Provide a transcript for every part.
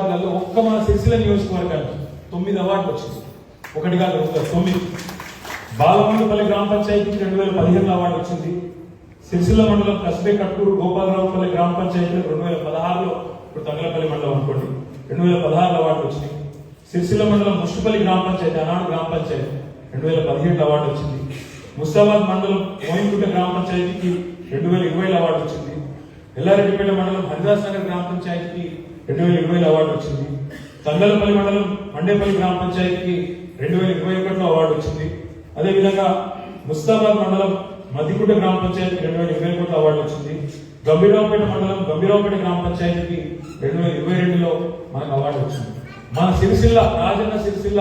ఒక్క మన సిరిసిల్ల నియోజకవర్గాలు తొమ్మిది అవార్డులు వచ్చింది ఒకటి కాదు తొమ్మిది. బాలమండపల్లి గ్రామ పంచాయతీకి రెండు వేల పదిహేను అవార్డు వచ్చింది. సిరిసిల్ల మండలం కస్బే కట్టూరు గోపాలరావుపల్లి గ్రామ పంచాయతీలో రెండు వేల పదహారులో ఇప్పుడు తంగలపల్లి మండలం అనుకోండి. రెండు వేల పదహారులో అవార్డు వచ్చింది సిరిసిల్ల మండలం ముష్టిపల్లి గ్రామ పంచాయతీ ఆనాడు గ్రామ పంచాయతీ రెండు వేల పదిహేడు అవార్డు వచ్చింది. ముస్తాబాద్ మండలం మోయిన్గుట్ట గ్రామ పంచాయతీకి రెండు వేల ఇరవైలో అవార్డు వచ్చింది. ఎల్లారెడ్డిపేట మండలం హరిదాస్ నగర్ గ్రామ పంచాయతీకి రెండు వేల ఇరవైలో అవార్డు వచ్చింది. తంగలపల్లి మండలం మండేపల్లి గ్రామ పంచాయతీకి రెండు వేల ఇరవై ఒకటిలో అవార్డు వచ్చింది. అదేవిధంగా ముస్తాబాద్ మండలం మద్దిగుడ్డ గ్రామ పంచాయతీకి రెండు వేల ఇరవై ఒకటిలో అవార్డు వచ్చింది. గంభీరావుపేట మండలం గంభీరావుపేట గ్రామ పంచాయతీకి రెండు వేల ఇరవై రెండులో మనకు అవార్డు వచ్చింది. మన సిరిసిల్ల రాజన్న సిరిసిల్ల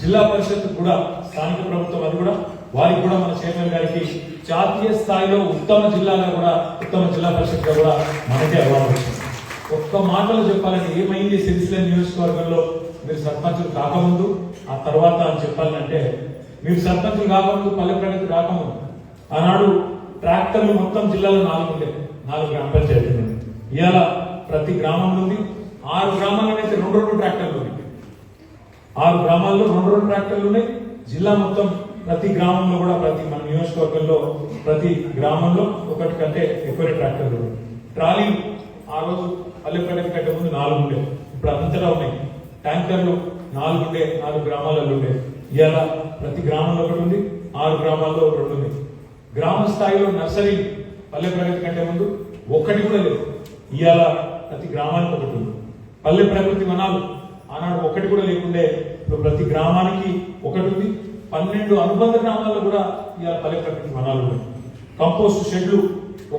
జిల్లా పరిషత్ కూడా స్థానిక ప్రభుత్వం అది కూడా వారికి కూడా మన చైర్మన్ గారికి జాతీయ స్థాయిలో ఉత్తమ జిల్లాగా కూడా ఉత్తమ జిల్లా పరిషత్గా కూడా మనకే అవార్డు వచ్చింది. ఒక్క మాటలో చెప్పాలంటే ఏమైంది సిరిసిల్ల నియోజకవర్గంలో మీరు సర్పంచులు కాకముందు? ఆ తర్వాత అని చెప్పాలంటే మీరు సర్పంచులు కాకముందు పల్లె ప్రగతి రాకముందు ఆనాడు ట్రాక్టర్లు మొత్తం జిల్లాలో నాలుగు ఉండే నాలుగు గ్రామ పంచాయతీలు ఉండే. ఇవాళ ప్రతి గ్రామం నుండి ఆరు గ్రామాలనైతే రెండు రెండు ట్రాక్టర్లు ఉన్నాయి. ఆరు గ్రామాల్లో రెండు రెండు ట్రాక్టర్లు ఉన్నాయి. జిల్లా మొత్తం ప్రతి గ్రామంలో కూడా ప్రతి మన నియోజకవర్గంలో ప్రతి గ్రామంలో ఒకటి కంటే ఎక్కువ ట్రాక్టర్లు ఉన్నాయి. ట్రాలీ ఆ రోజు పల్లె కంటే ముందు నాలుగు ఉండే. ఇప్పుడు అంతటా ఉన్నాయి. ట్యాంకర్లు నాలుగు ఉండే నాలుగు గ్రామాలలో ఉండే. ఇలా ప్రతి గ్రామంలో ఒకటి ఉంది ఆరు గ్రామాల్లో రెండు ఉంది గ్రామ స్థాయిలో నర్సరీ పల్లె ప్రగతి కంటే ముందు ఒక్కటి కూడా లేదు. ఇవాళ ప్రతి గ్రామానికి ఒకటి ఉంది. పల్లె ప్రకృతి వనాలు ఆనాడు ఒకటి కూడా లేకుండే. ఇప్పుడు ప్రతి గ్రామానికి ఒకటి ఉంది. పన్నెండు అనుబంధ గ్రామాల్లో కూడా ఇవాళ పల్లె ప్రకృతి వనాలు ఉన్నాయి. కంపోస్ట్ షెడ్లు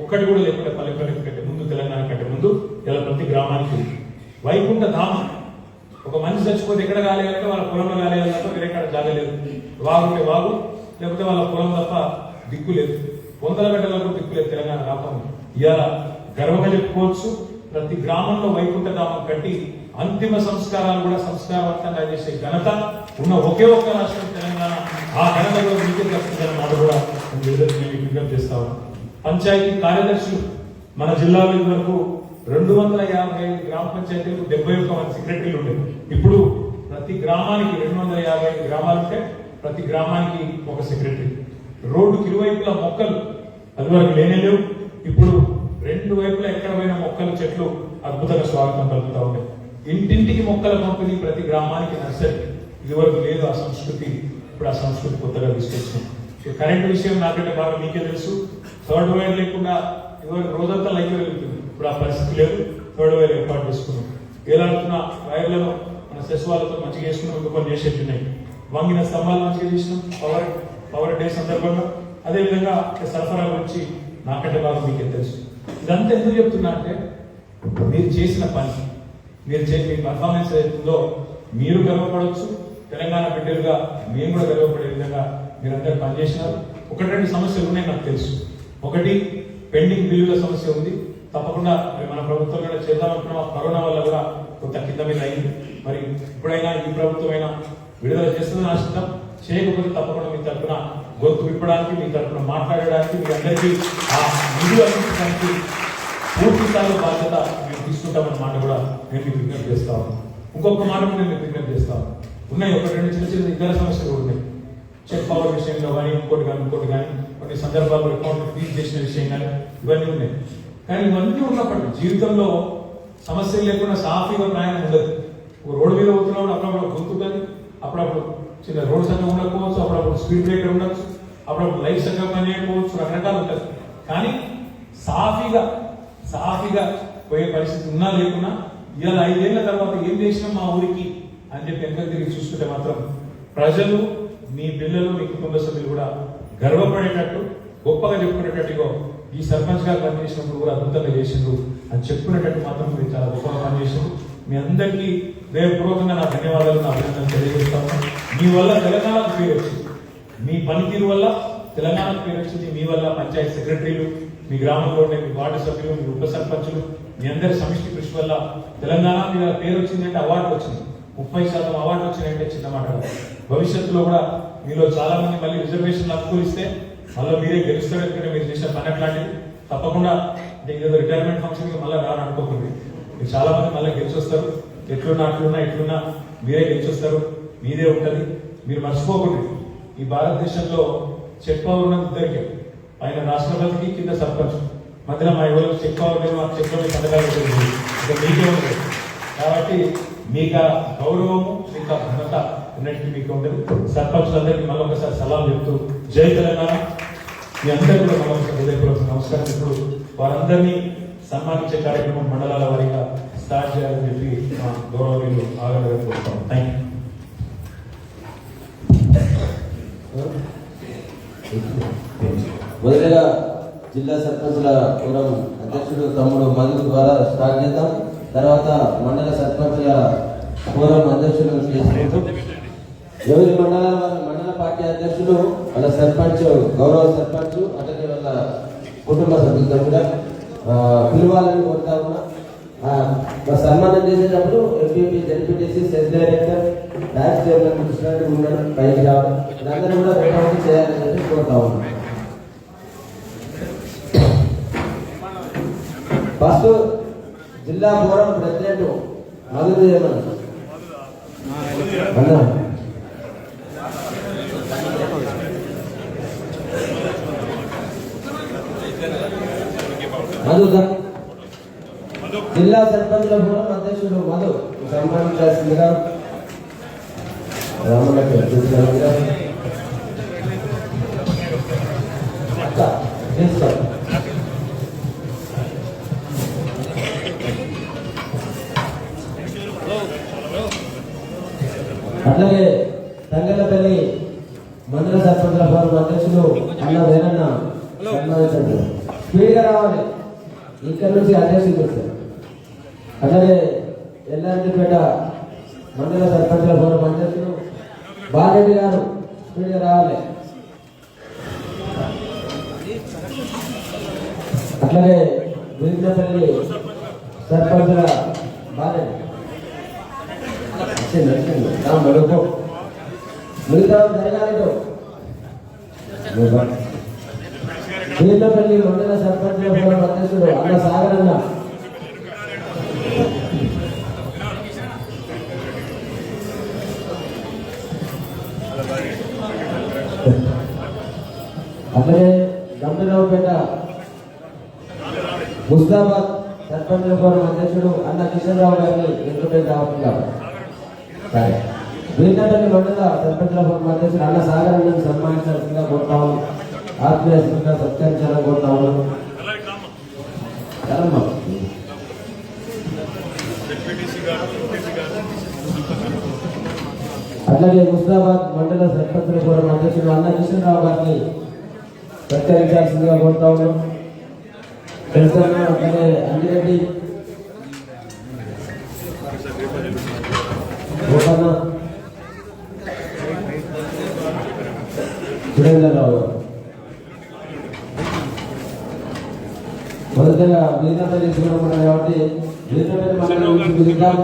ఒక్కటి కూడా లేకుండా పల్లె ప్రగతి కంటే ముందు తెలంగాణ కంటే ముందు. ఇలా ప్రతి వైకుంఠ ధామం. ఒక మనిషి చచ్చిపోతే ఎక్కడ కాలేయాలంటే వాళ్ళ పొలంలో కాలేయాలి తప్ప వేరే కాడ జాగలేదు వాగుంటే వాగు లేకపోతే వాళ్ళ పొలం తప్ప దిక్కు లేదు. పొందల గడ్డలకు దిక్కు లేదు తెలంగాణ రాష్ట్రంలో. ఇలా గర్వంగా చెప్పుకోవచ్చు ప్రతి గ్రామంలో వైకుంఠ ధామం కట్టి అంతిమ సంస్కారాలు కూడా సంస్కారవంతంగా చేసే ఘనత ఉన్న ఒకే ఒక్క రాష్ట్రం తెలంగాణ. ఆ ఘనత కూడా మీకే దక్కుతుందన్న మాట కూడా విజ్ఞప్తి చేస్తా ఉన్నాం. పంచాయతీ కార్యదర్శులు మన జిల్లాలో వరకు రెండు వందల యాభై ఐదు గ్రామ పంచాయతీలకు డెబ్బై ఒక్క మంది సెక్రటరీలు ఉండేవి ఇప్పుడు ప్రతి గ్రామానికి రెండు వందల యాభై ఐదు గ్రామాలు ఉంటే ప్రతి గ్రామానికి ఒక సెక్రటరీ. రోడ్డుకి ఇరువైపులా మొక్కలు అది వరకు లేనే లేవు. ఇప్పుడు రెండు వైపులా ఎక్కడ పోయిన మొక్కలు చెట్లు అద్భుతంగా స్వాగతం కలుగుతూ ఉంటాయి ఇంటింటికి మొక్కల పంపిణీ ప్రతి గ్రామానికి నర్సరీ. ఇదివరకు లేదు ఆ సంస్కృతి. ఇప్పుడు ఆ సంస్కృతి కొత్తగా తీసుకొచ్చింది ఇక కరెంటు విషయం నాకంటే బాగా మీకే తెలుసు. థర్డ్ వైర్ లేకుండా ఇదివరకు రోజంతా లైక్ వెళ్తుంది. ఇప్పుడు ఆ పరిస్థితి లేదు. థర్డ్ వైర్ ఏర్పాటు చేసుకున్నాం. వేలాడుతున్న వైర్లను మన శశువాలతో మంచిగా చేసుకున్నాం ఇంకా కొన్ని చేసేట్టున్నాయి వంగిన స్తంభాలు మంచిగా చేసినాం. పవర్ పవర్ డే సందర్భంగా. అదేవిధంగా సరఫరా గురించి నాకంటే బాగా మీకే తెలుసు? ఇదంతా ఎందుకు చెప్తున్నా అంటే మీరు చేసిన పని మీరు చేసిన మీ పర్ఫార్మెన్స్ ఏదైతుందో మీరు గర్వపడవచ్చు తెలంగాణ బిడ్డలుగా మేము కూడా గర్వపడే విధంగా మీరందరూ పనిచేసినారు. ఒకటి రెండు సమస్యలు ఉన్నాయి నాకు తెలుసు. ఒకటి పెండింగ్ బిల్లుల సమస్య ఉంది. తప్పకుండా మన ప్రభుత్వం కూడా చేద్దాం కరోనా వల్ల కూడా కొంత కింద మీద అయింది. మరి ఇప్పుడైనా ఈ ప్రభుత్వం అయినా విడుదల చేస్తుందని ఆశిద్దాం. చేయకపోతే తప్పకుండా మీ తరఫున గొంతు విప్పడానికి మీ తరఫున మాట్లాడడానికి మీ అందరికీ ఆ నిధులు అందించడానికి పూర్తి స్థాయిలో బాధ్యత మేము తీసుకుంటామన్న మాట కూడా నేను మీకు విజ్ఞప్తి చేస్తాను ఇంకొక మాట కూడా నేను మీకు విజ్ఞప్తి చేస్తాను ఉన్నాయి ఒక రెండు చిన్న చిన్న ఇతర సమస్యలు ఉన్నాయి. చెక్ పవర్ విషయంలో కానీ ఇంకోటి కానీ ఇంకోటి కానీ కొన్ని సందర్భాల్లో అకౌంట్ ఫీజ్ చేసిన విషయం కానీ ఇవన్నీ ఉన్నాయి. కానీ ఇవన్నీ ఉన్నప్పటికీ జీవితంలో సమస్యలు లేకుండా సాఫీగా ప్రయాణం ఉండదు. ఒక రోడ్డు మీద పోతున్నాం అప్పుడప్పుడు గుర్తుంటుంది అప్పుడప్పుడు చిన్న రోడ్ సంఘం ఉండకపోవచ్చు అప్పుడప్పుడు స్పీడ్ బ్రేకర్ ఉండొచ్చు అప్పుడప్పుడు లైఫ్ సంఘం పని చేయకపోవచ్చు రకరకాలు ఉంటుంది కానీ సాఫీగా సాఫీగా పోయే పరిస్థితి ఉన్నా లేకున్నా ఇలా ఐదేళ్ళ తర్వాత ఏం చేసినాం మా ఊరికి అని చెప్పి వెనక తిరిగి చూసుకుంటే మాత్రం ప్రజలు మీ పిల్లలు మీ కుటుంబ సభ్యులు కూడా గర్వపడేటట్టు గొప్పగా చెప్పుకునేటట్టుగా ఈ సర్పంచ్ గారు పనిచేసినప్పుడు కూడా అద్భుతంగా చేసిండ్రు అని చెప్పుకునేటట్టు మాత్రం మీరు చాలా గొప్పగా పనిచేసిండ్రు. మీ అందరికీ హృదయపూర్వకంగా నా ధన్యవాదాలు నా అభినందనలు తెలియజేస్తాను. మీ వల్ల తెలంగాణకు పేరు వచ్చింది. మీ పనితీరు వల్ల తెలంగాణకు పేరు వచ్చింది. మీ వల్ల పంచాయతీ సెక్రటరీలు మీ గ్రామంలో ఉండే మీ వార్డు సభ్యులు మీ ఉప సర్పంచులు మీ అందరి సమిష్టి కృషి వల్ల తెలంగాణ మీద పేరు వచ్చిందంటే అవార్డు వచ్చింది. ముప్పై శాతం అవార్డు వచ్చిందంటే చిన్న మాట భవిష్యత్తులో కూడా మీలో చాలా మంది మళ్ళీ రిజర్వేషన్ అనుకూలిస్తే మళ్ళీ మీరే గెలుస్తారు ఎందుకంటే మీరు చేసిన పని అట్లాంటిది. తప్పకుండా ఏదో రిటైర్మెంట్ ఫంక్షన్ మళ్ళీ రాను అనుకోకండి. మీరు చాలా మంది మళ్ళీ గెలిచి వస్తారు ఎట్లున్నా అట్లున్నా ఎట్లున్నా మీరే గెలిచొస్తారు. మీదే ఉంటుంది. మీరు మర్చిపోకండి. ఈ భారతదేశంలో చెక్ పవర్ ఉన్నది ఇద్దరికి. ఆయన రాష్ట్రపతికి కింద సర్పంచ్. మధ్యలో మా ఎవరికి చెక్ పవర్ లేదు మాకు చెక్ పవర్ పథకాలు ఇక మీకే ఉంటుంది కాబట్టి మీకు ఆ గౌరవము మీకు ఆ ఘనత అన్నిటికీ మీకు ఉంటుంది సర్పంచ్లందరికీ మళ్ళీ ఒకసారి సలాం చెప్తూ జై తెలంగాణ. మీ అందరూ కూడా మరొకసారి హృదయపూర్వక నమస్కారం ఇప్పుడు వారందరినీ సన్మానించే కార్యక్రమం మండలాల వారీగా స్టార్ట్ చేయాలని చెప్పి మా గౌరవనీయులు ఆగ్రహం కోరుతాం థ్యాంక్ మొదటగా జిల్లా సర్పంచుల ఫోరం అధ్యక్షుడు తమ్ముడు మధు ద్వారా స్టార్ట్ చేద్దాం. తర్వాత మండల సర్పంచుల ఫోరం అధ్యక్షుడు ఎవరి మండలాల మండల పార్టీ అధ్యక్షుడు వాళ్ళ సర్పంచ్ గౌరవ సర్పంచ్ అతని వాళ్ళ కుటుంబ సభ్యులతో కూడా పిలవాలని కోరుతా ఉన్నా. సన్మానం చేసేటప్పుడు ఎంపీపీ జడ్పీటీసీ సెస్ డైరెక్టర్ డాన్స్ చైర్మన్ కృష్ణారెడ్డి ఉండడం పైకి రావడం ఇదందరూ కూడా రికమెండ్ చేయాలని చెప్పి కోరుతా ఉన్నాం. ఫస్ట్ జిల్లా ఫోరం ప్రెసిడెంట్ మధుదేవన్ అన్నా మధు దా. జిల్లా సర్పంచుల ఫోరం అధ్యక్షుడు మధు. సన్మానించాల్సిందిగా. అక్క, తీసుకో. అట్లాగే తంగలపల్లి మండల సర్పంచుల ఫోరం అధ్యక్షులు అన్న వేరన్న. సన్మానించండి. స్పీడ్గా రావాలి. ఇక్కడ నుంచి అధ్యక్షులు వస్తారు అట్లాగే ఎల్లారెడ్డిపేట మండల సర్పంచుల ఫోరం అధ్యక్షులు బాలరెడ్డి గారు స్పీడ్గా రావాలి. అట్లాగే విరిగినపల్లి సర్పంచుల బాలరెడ్డి. మరొక. మిగతా జరగాలేదు వీళ్ళపల్లి మండల సర్పంచ్ ఫోరం అధ్యక్షుడు అన్న సాగరన్న గంభీరావుపేట ముస్తాబాద్ సర్పంచ్ ఫోరం అధ్యక్షుడు అన్న కిషన్ రావు గారిని ఇంటర్వ్యూ కావాలంగా సరే. వీళ్ళపల్లి మండల సర్పంచ్ల ఫోరం అధ్యక్షుడు అన్న సాగర్ అన్నని సన్మానించాల్సిందిగా కోరుతాము ఆత్మీయంగా సత్కరించాలని కోరుతాము అట్లాగే ముస్తాబాద్ మండల సర్పంచుల ఫోరం అధ్యక్షుడు అన్న కిషన్ రావు గారిని సత్కరించాల్సిందిగా కోరుతా ఉన్నాం. తెలుసన్నా అట్లాగే అంజిరెడ్డి సురేంద్రరావు. మొదటగా మిగతా తెలుసుకున్నాం కాబట్టి వీరపల్లి మండలం నుంచి పిలుద్దాం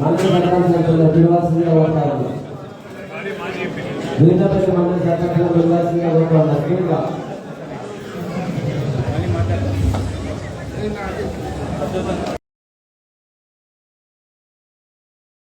మండల సర్పంచ్ పిలవాల్సిందిగా కోరుతాను 始まった。